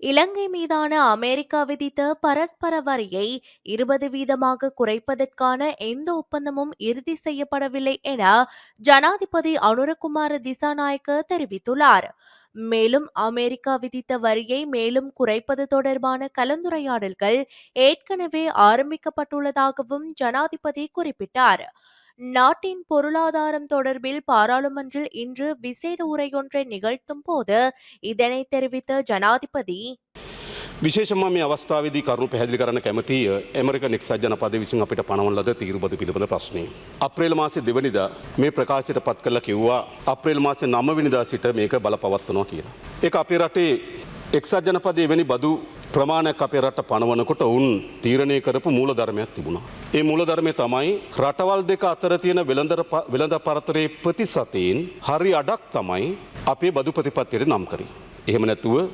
இலங்கை மீதான அமெரிக்கா விதித்த பரஸ்பர வரியை இருபது வீதமாக குறைப்பதற்கான எந்த ஒப்பந்தமும் இறுதி செய்யப்படவில்லை என ஜனாதிபதி அனுரகுமார திசாநாயக்க தெரிவித்துள்ளார். மேலும் அமெரிக்கா விதித்த வரியை மேலும் குறைப்பது தொடர்பான கலந்துரையாடல்கள் ஏற்கனவே ஆரம்பிக்கப்பட்டுள்ளதாகவும் ஜனாதிபதி குறிப்பிட்டார். நாட்டின் பொருளாதாரம் தொடர்பில் பாராளுமன்றில் இன்று விசேட உரையொன்றை நிகழ்த்தும் போது இதனை தெரிவித்த ஜனாதிபதி විශේෂම මේ අවස්ථාවේදී කරුණු පැහැදිලි කරන්න කැමති ඇමරික නික්සත් ජනපද විසින් අපිට පනවන ලද තීරබද පිළිබඳ ප්‍රශ්නය. අප්‍රේල් මාසේ දෙවනිදා මේ ප්‍රකාශයට පත් කළ කිව්වා අප්‍රේල් මාසේ නමවිනිදා සිට මේක බල පවත්වනවා කියලා. ඒක අපේ රටේ එක්සත් ජනපදය වැනි බදු ප්‍රමාණයක් අපේ රට පනවනකොට ඔවුන් තීරණය කරපු මූල ධර්මයක් තිබුණා. ඒ මූල ධර්මය තමයි රටවල් දෙක අතර තියෙන වෙළඳ පරතරයේ ප්‍රතිසතයෙන් හරි අඩක් තමයි අපේ බදු ප්‍රතිපත්තියට නම් කරී. එහෙම නැතුව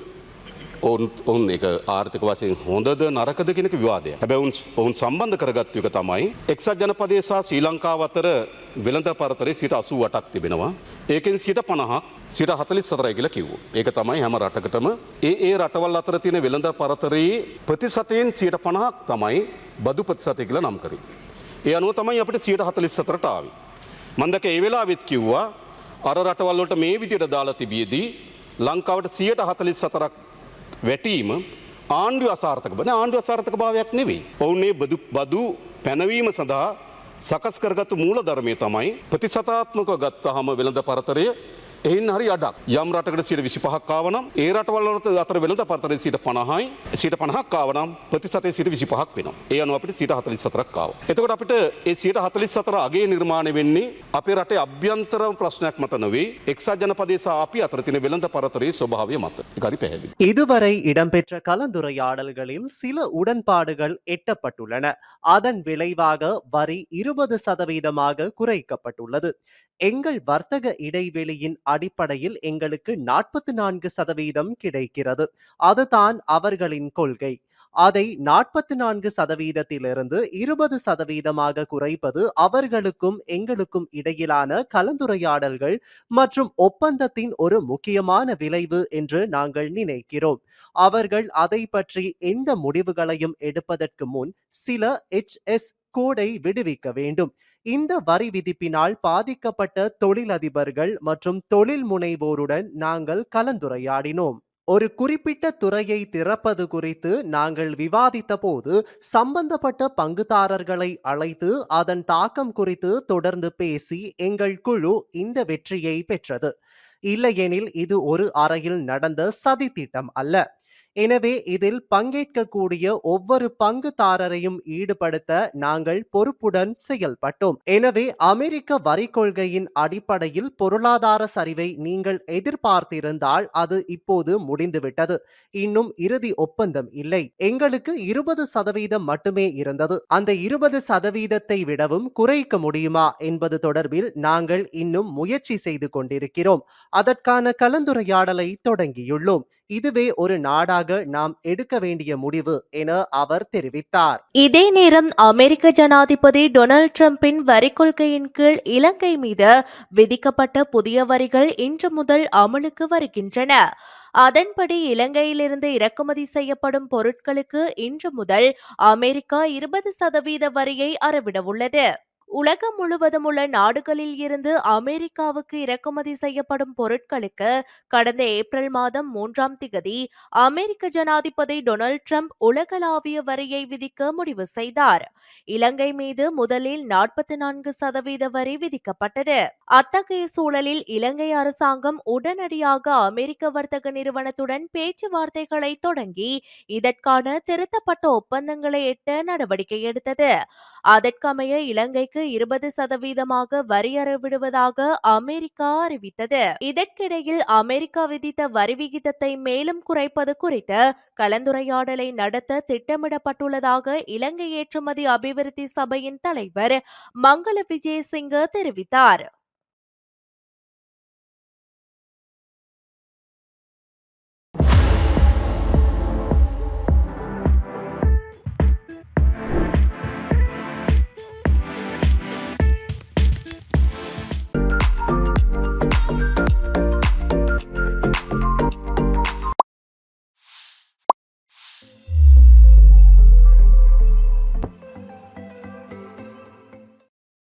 ඔවුන් ඔවුන් එක ආර්ථික වශයෙන් හොඳද නරකද කෙනෙක විවාදය හැබැවුන් ඔවුන් සම්බන්ධ කරගත්යක තමයි එක්සත් ජනපදේ සහ ශ්‍රී ලංකාව අතර වෙළඳ පරතරේ සිට අසූ වටක් තිබෙනවා ඒකෙන් සිට පණහක් සිට හතලිස් සතරයි කියලා කිව්ව ඒක තමයි හැම රටකටම ඒ ඒ රටවල් අතර තියෙන වෙළඳ පරතරයේ ප්‍රතිසතයෙන් සියට පණහක් තමයි බදු ප්‍රතිසතය කියලා නම් කරේ. ඒ අනුව තමයි අපිට සියට හතලිස් සතරට ආවේ. මන්දක ඒ වෙලාවෙත් කිව්වා අර රටවල්ලට මේ විදියට දාලා තිබියදී ලංකාවට සියට හතලිස් සතරක් වැටීම ආණ්ඩු අසාර්ථක බන ආණ්ඩු අසාර්ථක භාවයක් නෙවෙයි. ඔවුන්නේ බදු බදු පැනවීම සඳහා සකස් කරගත්තු මූල ධර්මය තමයි ප්‍රතිසතාත්මක ගත්ත හම වෙළඳ පරතරය එහින් හරි අඩක් යම් රටකට සිට විසි පහක්කාවනම් ඒ රටවල්ලට අතර වෙළඳ පරතරය සිට පණහයි සිට පණහක්කාවනම් ප්‍රතිසතය සිට විසි පහක් වෙන ඒ අනු අපිට සිට හතලි සතරක්කාව. එතකොට අපිට ඒ සියට හතලිස් සතර අගේ නිර්මාණය වෙන්නේ අපේ රටේ අභ්‍යන්තර ප්‍රශ්නයක් මත නොවේ එක්සත් ජනපදේසා අපි අතර තින වෙළඳ පරතරයේ ස්වභාවය මත ගරි පැහැදිලි. இதுவரை இடம்பெற்ற கலந்துரையாடல்களில் சில உடன்பாடுகள் எட்டப்பட்டுள்ளன அதன் விளைவாக வரி இருபது சதவீதமாக குறைக்கப்பட்டுள்ளது எங்கள் வர்த்தக இடைவெளியின் அடிப்படையில் எங்களுக்கு நாற்பத்தி நான்கு சதவீதம் கிடைக்கிறது. அதுதான் அவர்களின் கொள்கை. அதை நாற்பத்தி நான்கு சதவீதத்திலிருந்து இருபது சதவீதமாக குறைப்பது அவர்களுக்கும் எங்களுக்கும் இடையிலான கலந்துரையாடல்கள் மற்றும் ஒப்பந்தத்தின் ஒரு முக்கியமான விளைவு என்று நாங்கள் நினைக்கிறோம். அவர்கள் அதை பற்றி எந்த முடிவுகளையும் எடுப்பதற்கு முன் சில எச் எஸ் கோடை விடுவிக்க வேண்டும். இந்த வரி விதிப்பினால் பாதிக்கப்பட்ட தொழிலதிபர்கள் மற்றும் தொழில் முனைவோருடன் நாங்கள் கலந்துரையாடினோம். ஒரு குறிப்பிட்ட துறையை திறப்பது குறித்து நாங்கள் விவாதித்த போது சம்பந்தப்பட்ட பங்குதாரர்களை அழைத்து அதன் தாக்கம் குறித்து தொடர்ந்து பேசி எங்கள் குழு இந்த வெற்றியை பெற்றது. இல்லையெனில் இது ஒரு அறையில் நடந்த சதித்திட்டம் அல்ல. எனவே இதில் பங்கேற்கக்கூடிய ஒவ்வொரு பங்குதாரரையும் ஈடுபடுத்த நாங்கள் பொறுப்புடன் செயல்பட்டோம். எனவே அமெரிக்க வரி கொள்கையின் அடிப்படையில் பொருளாதார சரிவை நீங்கள் எதிர்பார்த்திருந்தால் அது இப்போது முடிந்துவிட்டது. இன்னும் இறுதி ஒப்பந்தம் இல்லை. எங்களுக்கு இருபது சதவீதம் மட்டுமே இருந்தது. அந்த இருபது சதவீதத்தை விடவும் குறைக்க முடியுமா என்பது தொடர்பில் நாங்கள் இன்னும் முயற்சி செய்து கொண்டிருக்கிறோம். அதற்கான கலந்துரையாடலை தொடங்கியுள்ளோம். இதுவே ஒரு நாடாக நாம் எடுக்க வேண்டிய முடிவு என அவர் தெரிவித்தார். இதே நேரம் அமெரிக்க ஜனாதிபதி டொனால்ட் டிரம்பின் வரி கொள்கையின் கீழ் இலங்கை மீது விதிக்கப்பட்ட புதிய வரிகள் இன்று முதல் அமலுக்கு வருகின்றன. அதன்படி இலங்கையிலிருந்து இறக்குமதி செய்யப்படும் பொருட்களுக்கு இன்று முதல் அமெரிக்கா இருபது சதவீத வரியை அறவிடவுள்ளது. உலகம் முழுவதும் உள்ள நாடுகளில் இருந்து அமெரிக்காவுக்கு இறக்குமதி செய்யப்படும் பொருட்களுக்கு கடந்த ஏப்ரல் மாதம் மூன்றாம் திகதி அமெரிக்க ஜனாதிபதி டொனால்ட் ட்ரம்ப் உலகளாவிய வரியை விதிக்க முடிவு செய்தார். இலங்கை மீது முதலில் நாற்பத்தி நான்கு சதவீத வரி விதிக்கப்பட்டது. அத்தகைய சூழலில் இலங்கை அரசாங்கம் உடனடியாக அமெரிக்க வர்த்தக நிறுவனத்துடன் பேச்சுவார்த்தைகளை தொடங்கி இதற்கான திருத்தப்பட்ட ஒப்பந்தங்களை எட்ட நடவடிக்கை எடுத்தது. அதற்கமைய இலங்கைக்கு இருபது சதவீதமாக வரியறவிடுவதாக அமெரிக்கா அறிவித்தது. இதற்கிடையில் அமெரிக்கா விதித்த வரி விகிதத்தை மேலும் குறைப்பது குறித்து கலந்துரையாடலை நடத்த திட்டமிடப்பட்டுள்ளதாக இலங்கை ஏற்றுமதி அபிவிருத்தி சபையின் தலைவர் மங்கள விஜயசிங்க தெரிவித்தார்.